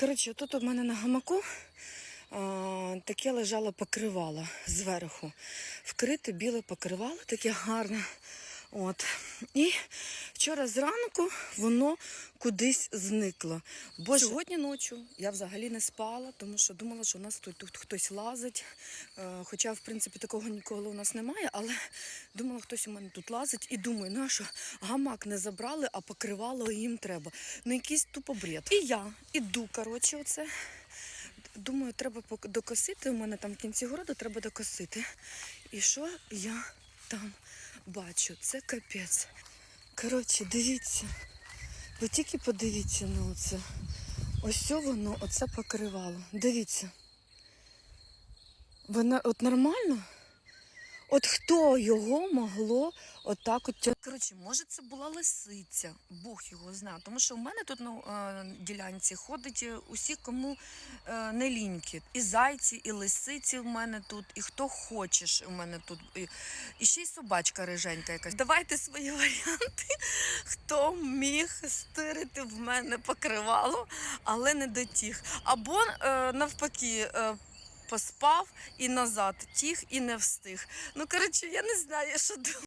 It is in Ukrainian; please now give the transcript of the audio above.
Коротше, тут у мене на гамаку а, таке лежало покривало зверху. Вкрите біле покривало, таке гарне. От. І вчора зранку воно кудись зникло. Бо сьогодні ночі я взагалі не спала, тому що думала, що у нас тут, тут хтось лазить. Е, Хоча, в принципі, такого ніколи у нас немає, але думала, хтось у мене тут лазить. І думаю, ну а що, гамак не забрали, а покривало їм треба. Ну, якийсь тупо бред. І я іду, коротше, оце. Думаю, треба докосити. У мене там в кінці городу треба докосити. І що я там бачу? Це капець. Коротше, дивіться. Ви тільки подивіться на оце. Ось воно, оце покривало. Дивіться. Вона от нормально? От хто його могло отак от Коротше, може це була лисиця, Бог його знає. Тому що в мене тут на е, ділянці ходить е, усі, кому е, не ліньки. І зайці, і лисиці в мене тут, і хто хочеш у мене тут. І, і ще й собачка риженька якась. Давайте свої варіанти, хто міг стирити в мене покривало, але не дотіг. Або е, навпаки. Е, Поспав і назад тіг і не встиг. Ну коротше, я не знаю, що думати.